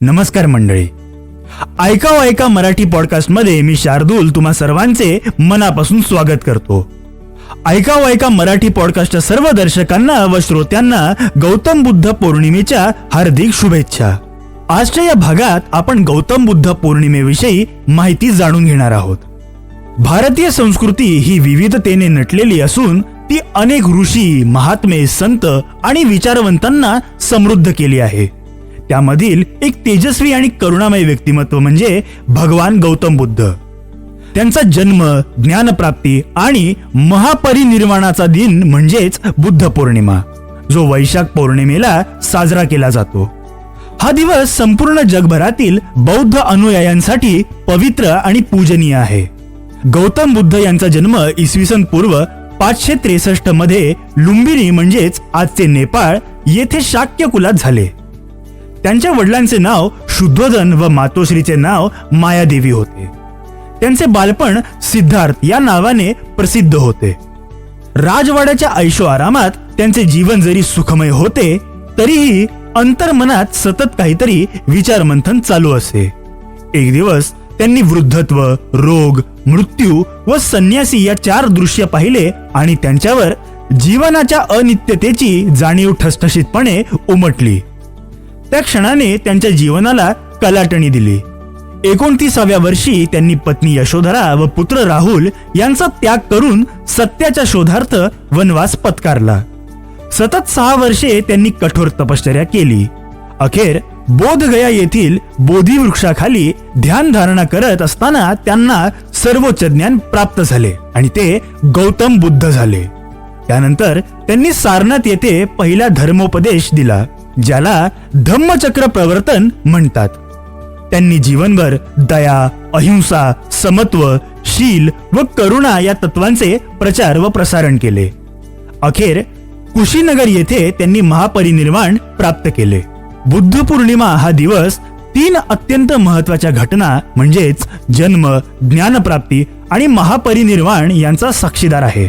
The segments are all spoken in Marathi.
नमस्कार मंडळी. ऐकाव ऐका मराठी पॉडकास्टमध्ये मी शार्दूल तुम्हा सर्वांचे मनापासून स्वागत करतो. ऐकाव ऐका मराठी पॉडकास्टच्या सर्व दर्शकांना व श्रोत्यांना गौतम बुद्ध पौर्णिमेच्या हार्दिक शुभेच्छा. आजच्या या भागात आपण गौतम बुद्ध पौर्णिमेविषयी माहिती जाणून घेणार आहोत. भारतीय संस्कृती ही विविधतेने नटलेली असून ती अनेक ऋषी महात्मे संत आणि विचारवंतांना समृद्ध केली आहे. त्यामधील एक तेजस्वी आणि करुणामय व्यक्तिमत्व म्हणजे भगवान गौतम बुद्ध. त्यांचा जन्म ज्ञानप्राप्ती आणि महापरिनिर्वाणाचा दिन म्हणजेच बुद्ध पौर्णिमा जो वैशाख पौर्णिमेला साजरा केला जातो. हा दिवस संपूर्ण जगभरातील बौद्ध अनुयायांसाठी पवित्र आणि पूजनीय आहे. गौतम बुद्ध यांचा जन्म इसवी सन पूर्व पाचशे त्रेसष्टमध्ये लुंबिनी म्हणजेच आजचे नेपाळ येथे शाक्य कुलात झाले. त्यांच्या वडिलांचे नाव शुद्धोधन व मातोश्रीचे नाव मायादेवी होते. त्यांचे बालपण सिद्धार्थ या नावाने प्रसिद्ध होते. राजवाड्याच्या ऐशो आरामात त्यांचे जीवन जरी सुखमय होते तरीही अंतर्मनात सतत काहीतरी विचारमंथन चालू असे. एक दिवस त्यांनी वृद्धत्व रोग मृत्यू व संन्यासी या चार दृश्य पाहिले आणि त्यांच्यावर जीवनाच्या अनित्यतेची जाणीव ठसठशीतपणे उमटली. त्या क्षणाने त्यांच्या जीवनाला कलाटणी दिली. एकोणतीसाव्या वर्षी त्यांनी पत्नी यशोधरा व पुत्र राहुल यांचा त्याग करून सत्याच्या शोधार्थ वनवास पत्कारला. सतत सहा वर्षे त्यांनी कठोर तपश्चर्या केली. अखेर बोधगया येथील बोधी वृक्षाखाली ध्यान धारणा करत असताना त्यांना सर्वोच्च ज्ञान प्राप्त झाले आणि ते गौतम बुद्ध झाले. त्यानंतर त्यांनी सारनाथ येथे पहिला धर्मोपदेश दिला. ज्याला धम्मचक्र प्रवर्तन म्हणतात. त्यांनी जीवनभर दया अहिंसा समत्व शील व करुणा या तत्वांचे प्रचार व प्रसारण केले. अखेर कुशीनगर येथे त्यांनी महापरिनिर्वाण प्राप्त केले. बुद्ध पौर्णिमा हा दिवस तीन अत्यंत महत्त्वाच्या घटना म्हणजेच जन्म ज्ञानप्राप्ती आणि महापरिनिर्वाण यांचा साक्षीदार आहे.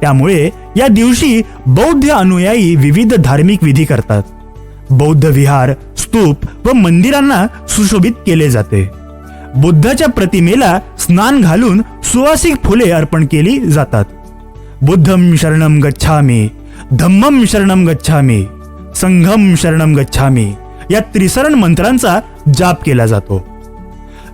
त्यामुळे या दिवशी बौद्ध अनुयायी विविध धार्मिक विधी करतात. बौद्ध विहार स्तूप व मंदिरांना सुशोभित केले जाते. बुद्धाच्या प्रतिमेला स्नान घालून सुवासिक फुले अर्पण केली जातात. बुद्धम शरणम गच्छामी धम्मम शरणम गच्छामी संघम शरणम गच्छामी या त्रिसरण मंत्रांचा जाप केला जातो.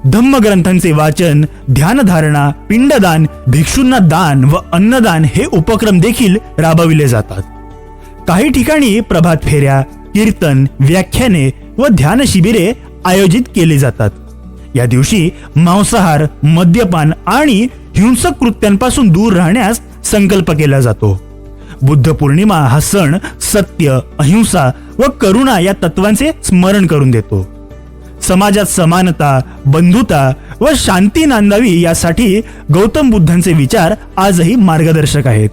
धम्मग्रंथांचे वाचन ध्यानधारणा पिंडदान भिक्षूंना दान व अन्नदान हे उपक्रम देखील राबविले जातात. काही ठिकाणी प्रभात फेऱ्या कीर्तन व्याख्याने व ध्यान शिबिरे आयोजित केली जातात. या दिवशी मांसाहार मद्यपान आणि हिंसक कृत्यांपासून दूर राहण्यास संकल्प केला जातो. बुद्ध पौर्णिमा हा सण सत्य अहिंसा व करुणा या तत्वांचे स्मरण करून देतो. समाजात समानता बंधुता व शांती नांदावी यासाठी गौतम बुद्धांचे विचार आजही मार्गदर्शक आहेत.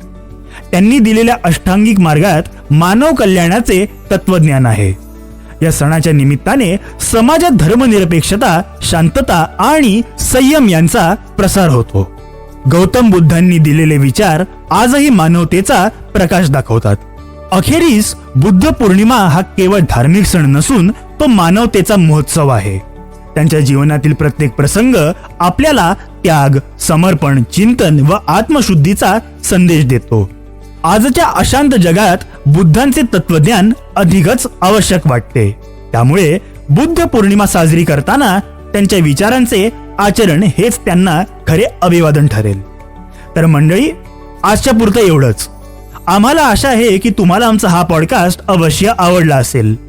त्यांनी दिलेल्या अष्टांगिक मार्गात मानव कल्याणाचे तत्वज्ञान आहे. या सणाच्या निमित्ताने समाजात धर्मनिरपेक्षता शांतता आणि संयम यांचा प्रसार होतो. गौतम बुद्धांनी दिलेले विचार आजही मानवतेचा प्रकाश दाखवतात. अखेरीस बुद्ध पौर्णिमा हा केवळ धार्मिक सण नसून तो मानवतेचा महोत्सव आहे. त्यांच्या जीवनातील प्रत्येक प्रसंग आपल्याला त्याग समर्पण चिंतन व आत्मशुद्धीचा संदेश देतो. आजच्या अशांत जगात बुद्धांचे तत्वज्ञान अधिकच आवश्यक वाटते. त्यामुळे बुद्ध पौर्णिमा साजरी करताना त्यांच्या विचारांचे आचरण हेच त्यांना खरे अभिवादन ठरेल. तर मंडळी आजच्या पुरतं एवढंच. आम्हाला आशा आहे की तुम्हाला आमचा हा पॉडकास्ट अवश्य आवडला असेल.